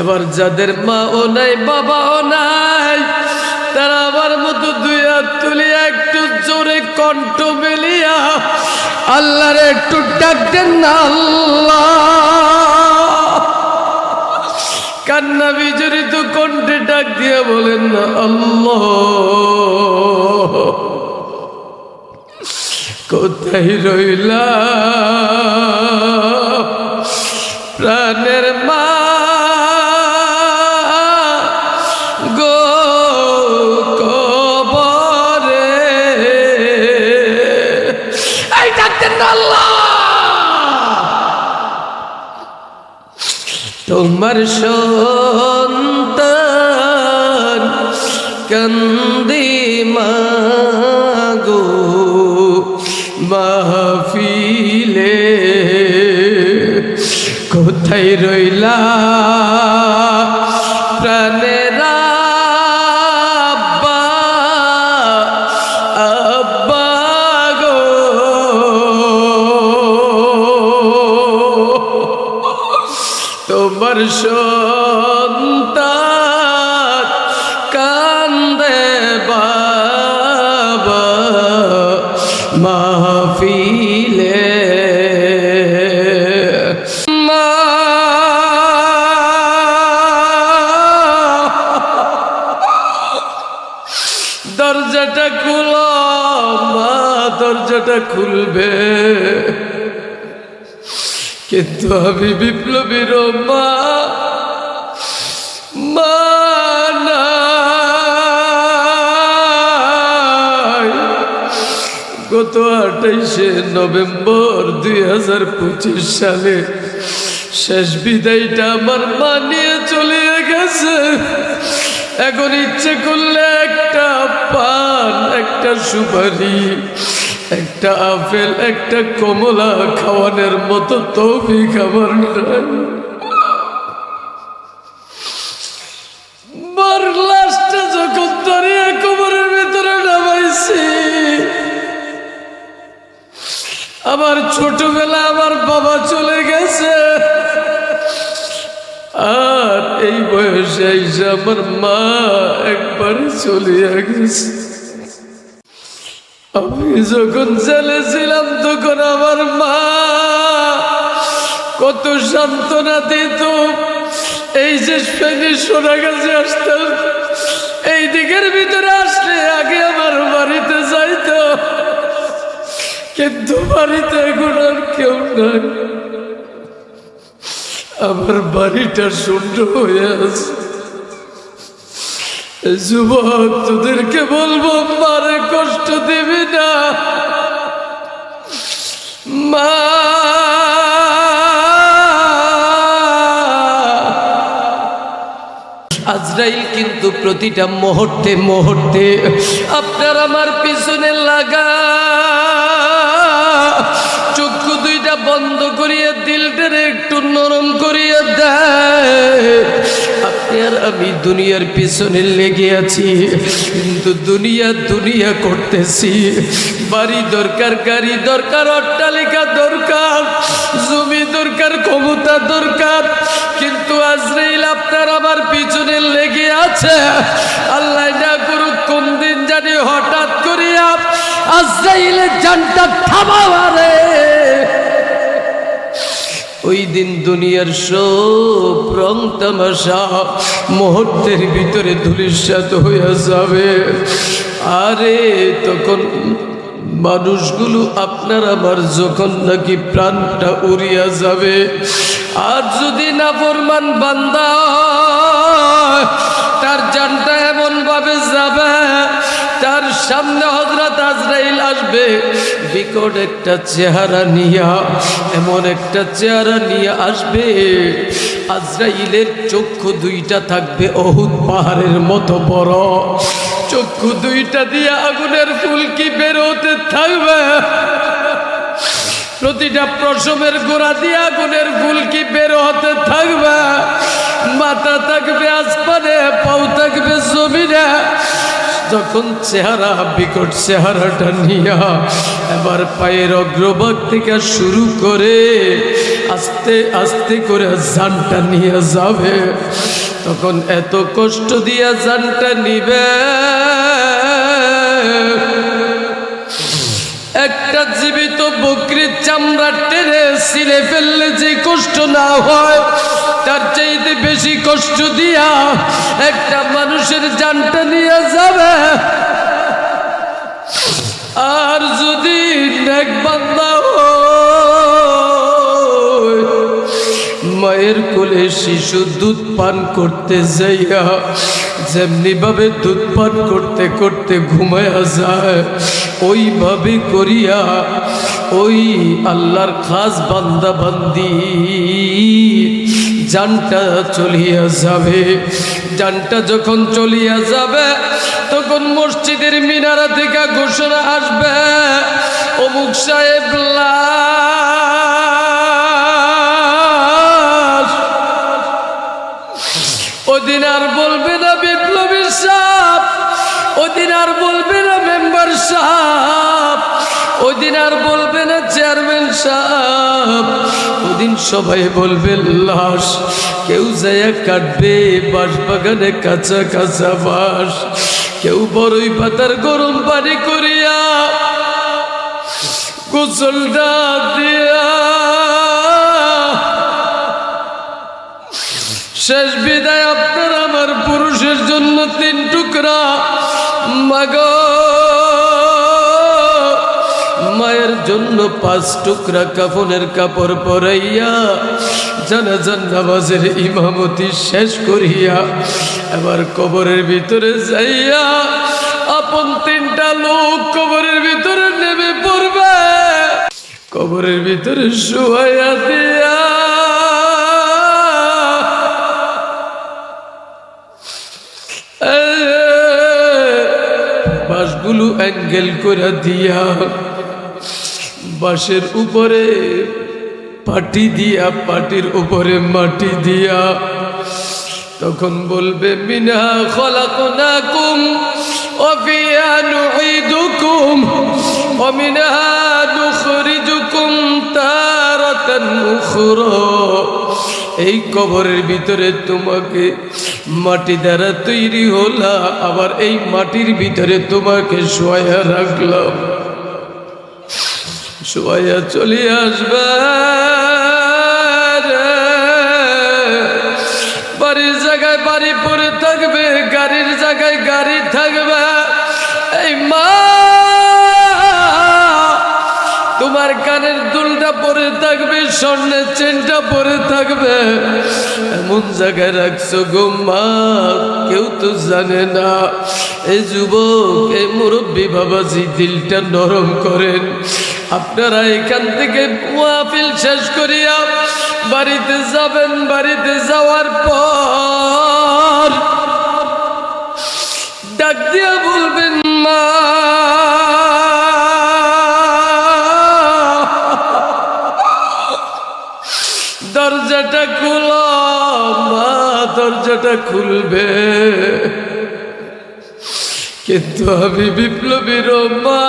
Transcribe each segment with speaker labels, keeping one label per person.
Speaker 1: এবার যাদের মা ও নাই বাবা ও নাই, তারা আমার মতো দুই হাত তুলিয়া একটু জোরে কণ্ঠ মেলিয়া, আল্লাহরে একটু ডাক দেন না আল্লাহ। কান্না বিজড়িত কণ্ঠে ডাক দিয়ে বলেন না আল্লাহ। কোথায় রইলা? প্রাণের মা তোমার সন্তান কান্দি মাগো মাহফিলে কোথায় রইলা? মাহফিলে। দরজাটা খুলো মা দরজাটা খুলবে। কিন্তু আমি বিপ্লবীর মা। গত আঠাইশে নভেম্বর দুই হাজার পঁচিশ সালে শেষ বিদায়টা আমার মা নিয়ে চলে গেছে। এখন ইচ্ছে করলে একটা পান, একটা সুপারি, একটা আপেল, একটা কমলা খাওয়ানোর মতো তৌফিক আমার নাই। আমার ছোটবেলা আমার বাবা চলে গেছে। আর এই বয়সে আমার মা একবার চলে গেছে। আমি যখন জেলে ছিলাম, তখন আমার মা কত সান্ত্বনা দিত। এই যে ফেনি সোনা গাছে আসতাম এই দিকের ভিতরে আসলে আগে আমার বাড়িতে যাইতো। কিন্তু বাড়িতে এখন আর কেউ নাই। আমার বাড়িটা শূন্য হয়ে আছে। যুবক তোদেরকে বলব, মারে কষ্ট দিবি না। মা। আজরাইল কিন্তু প্রতিটা মুহূর্তে মুহূর্তে আপনার আমার পিছনে লাগা আমি দুনিয়ার পিছনে লেগে আছি, কিন্তু দুনিয়া দুনিয়া করতেছি। বাড়ি দরকার, গাড়ি দরকার, অট্টালিকা দরকার, জমি দরকার, ক্ষমতা দরকার। কিন্তু আজরাইল আপনার আমার পিছনে লেগে আছে। আল্লাহ না করুক, কোন দিন জানি হঠাৎ করিয়া আজরাইলের জানটা থামাবারে ওই দিন দুনিয়ার সব রং তামাশা মুহূর্তের ভিতরে ধুলিসাত হইয়া যাবে। আরে তখন মানুষগুলো আপনার আমার যখন নাকি প্রাণটা উড়িয়া যাবে। আর যদি না ফরমান বান্দা তার জানটা এমন ভাবে যাবে তার সামনে হজরত আজরাইল আসবে। বিকট একটা চেহারা নিয়া, এমন একটা চেহারা নিয়ে আসবে। আজরাইলের চক্ষু দুইটা থাকবে অহুদ পাহাড়ের মতো বড়। চক্ষু দুইটা দিয়ে আগুনের ফুলকি বেরোতে থাকবে? প্রতিটা প্রসবের গোড়া দিয়ে আগুনের ফুলকি বের হতে থাকবে? মাথা থাকবে আসপানে পাও থাকবে জমিনে। যখন চেহারা বিকট চেহারাটা নিয়া এবার পায়ের অগ্রভাগ থেকে শুরু করে আস্তে আস্তে করে জানটা নিয়ে যাবে। তখন এত কষ্ট দিয়া জানটা নিবে। একটা জীবিত বকরির চামড়া টেনে ছিঁড়ে ফেললে যে কষ্ট না হয়, তার চাইতে বেশি কষ্ট দিয়া একটা মানুষের জানটা নিয়ে যাবে। আর যদি মায়ের কোলে শিশু দুধ পান করতে যাইয়া যেমনি ভাবে দুধ পান করতে করতে ঘুমায়া যায় ওইভাবে করিয়া ওই আল্লাহর খাস বান্দা বান্দি জানটা চলিয়া যাবে জানটা যখন চলিয়া যাবে, তখন মসজিদের মিনারা থেকে ঘোষণা আসবে, অমুক সাহেব। ওদিন আর বলবে না বিপ্লবী সাপ ওদিন আর বলবে না মেম্বার সাপ ওদিন আর বলবে না চেয়ারম্যান সাপ ওদিন সবাই বলবে, লাশ, কেউ যায় কাটবে বাঁশ বাগানে কাঁচা কাঁচা বাঁশ, কেউ বড়ই পাতার গরম পানি করিয়া গোসলটা দিয়া শেষ বিদায় আপনার আমার পুরুষের জন্য তিন টুকরা মাগ, মায়ের জন্য পাঁচ টুকরা কাফনের কাপড় পরাইয়া জানাজান নামাজের ইমামতি শেষ করিয়া এবার কবরের ভিতরে যাইয়া আপন তিনটা লোক কবরের ভিতরে নেমে পড়বে। কবরের ভিতরে শুয়াইয়া দিয়া গুলো অ্যাঙ্গেল করে দিয়া বাসের উপরে পাটি দিয়া, পাটির উপরে মাটি দিয়া। তখন বলবে, মিনা খলাক না কুম অমিনা নুখরিজুকুম তারাতান উখরা। এই কবরের ভিতরে তোমাকে মাটি দ্বারা তৈরি হলা, আবার এই মাটির ভিতরে তোমাকে শোয়া রাখলাম। শোয়া চলে আসবে বাড়ির জায়গায় বাড়ি পরে থাকবে, গাড়ির তোমার কানের দুলটা পরে থাকবে, স্বর্ণের চেনটা পরে থাকবে। এমন জায়গায় রাখছো গো মা, কেউ তো জানে না। এই যুবক এই মুরব্বী বাবাজি দিলটা নরম করেন। আপনারা এখান থেকে মুয়াফিল শেষ করিয়া বাড়িতে যাবেন, বাড়িতে যাওয়ার পর ডাক দিয়া বলবেন দরজাটা খুল, মা দরজাটা খুলবে। কিন্তু আমি বিপ্লবীর মা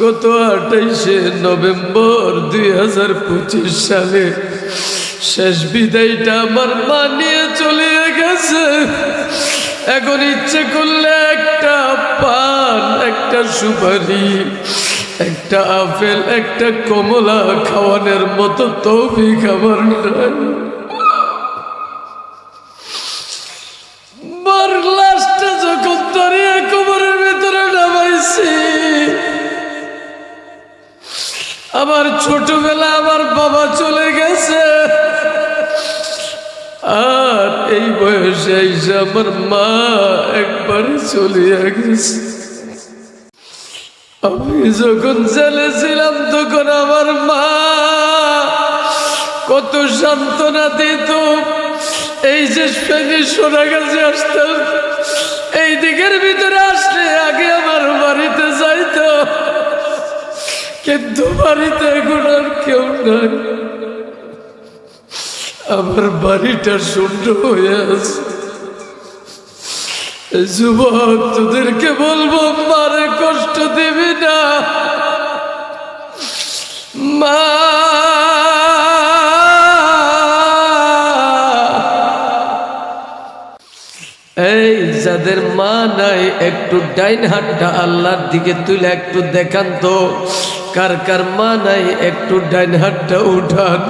Speaker 1: গত আঠাইশে নভেম্বর দুই হাজার পঁচিশ সালে শেষ বিদায়টা আমার মানিয়ে চলে গেছে। এখন ইচ্ছে করলে একটা পান, একটা সুপারি, একটা আপেল, একটা কমলা খাওয়ানোর মতো তৌফিক খাবার নামাইছি, আমার ছোটবেলা আমার বাবা চলে গেছে। আর এই বয়সে আমার মা একবারে চলিয়া গেছে। আমি যখন জেলে ছিলাম, তখন আমার মা কত সান্ত্বনা দিত। এই যে ফেনি সোনা গাছে আসতাম, এই দিকের ভিতরে আসলে আগে আমার বাড়িতে যাইতো। কিন্তু বাড়িতে এখন আর কেউ নাই। আমার বাড়িটা শূন্য হয়ে আছে। যুবক, তোদেরকে বলব, মারে কষ্ট দিবি না। মা। এই যাদের মা নাই, একটু ডাইন হাতটা আল্লাহর দিকে তুলে একটু দেখান তো। কার কার মা নাই, একটু ডাইন হাতটা উঠান।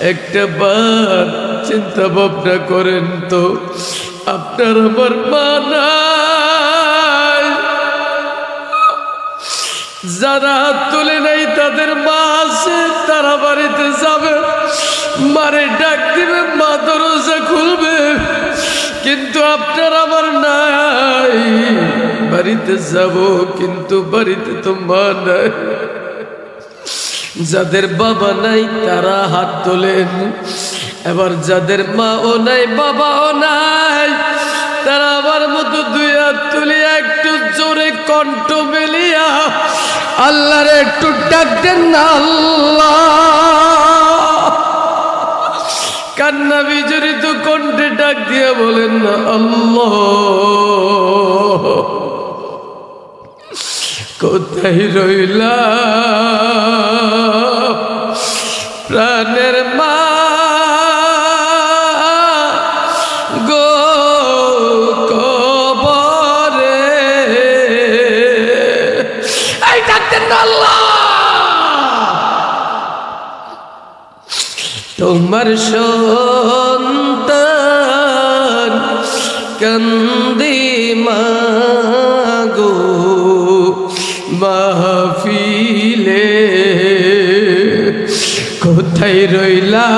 Speaker 1: একটা বার চিন্তা ভাবনা করেন তো, আপনার আমার মা যারা হাত তুলে নাই তাদের মা আছে তারা বাড়িতে যাবে, মারে ডাক দিবে, মা দরজা খুলবে। কিন্তু আপনার আমার নাই, বাড়িতে যাব, কিন্তু বাড়িতে তো মা নাই। যাদের বাবা নাই, তারা হাত তোলেন। এবার যাদের মা ও নাই বাবা ও নাই, তারা আমার মতো দুই হাত তুলিয়া একটু জোরে কণ্ঠ মেলিয়া আল্লাহরে একটু ডাক দেন না আল্লাহ। কান্না বিজড়িত কণ্ঠে ডাক দিয়ে বলেন না আল্লাহ। কোথায় রইলা? প্রাণের মা গো কবরে। এই আল্লাহ। তোমার সন্তান কান্দি মাগো মাহফিলে কোথায় রইলা?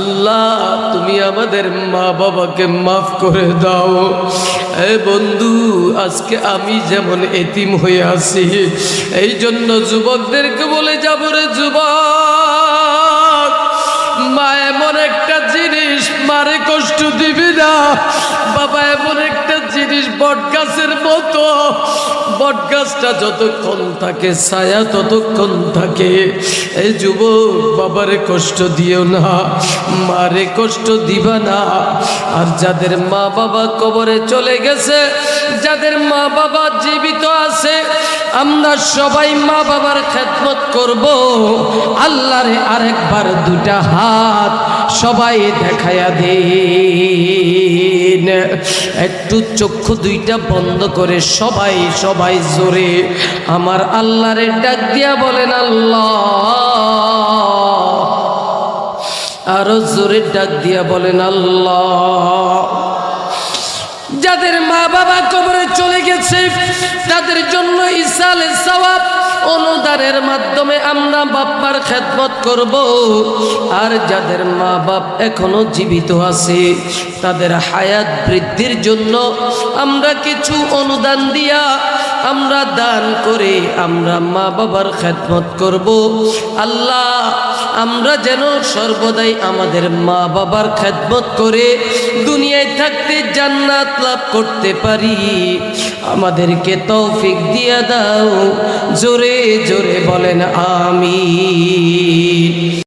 Speaker 1: আল্লাহ, তুমি আমাদের মা বাবাকে মাফ করে দাও। এ বন্ধু, আজকে আমি যেমন এতিম হয়ে আছি এই জন্য যুবকদেরকে বলে যাব রে যুব মা, এমন একটা জিনিস, মারে কষ্ট দিবি না। বাবা, এমন একটা জিনিস বট গাছের মতো। বট গাছটা যতক্ষণ থাকে, ছায়া ততক্ষণ থাকে। এই যুবক, বাবারে কষ্ট দিও না, মারে কষ্ট দিবা না। আর যাদের মা বাবা কবরে চলে গেছে, যাদের মা বাবা জীবিত আছে, আমরা সবাই মা বাবার খেদমত করব। আল্লাহরে আরেকবার দুটা হাত সবাই দেখায়া দিন। একটু চক্ষু দুইটা বন্ধ করে সবাই সবাই জোরে আমার আল্লাহরে ডাক দিয়া বলেন, আল্লাহ। আরও জোরে ডাক দিয়া বলেন, আল্লাহ। যাদের মা বাবা কবরে চলে গেছে, তাদের জন্য ইসালে সওয়াব অনুদানের মাধ্যমে আমরা বাপ্পার খেদমত করব। আর যাদের মা বাপ এখনও জীবিত আছে, তাদের হায়াত বৃদ্ধির জন্য আমরা কিছু অনুদান দিয়া আমরা দান করে আমরা মা বাবার খেদমত করব। আল্লাহ, আমরা যেন সর্বদাই আমাদের মা বাবার খেদমত করে দুনিয়ায় থাকতে জান্নাত লাভ করতে পারি। আমাদেরকে তৌফিক দিয়া দাও। জোরে জোরে বলেন আমি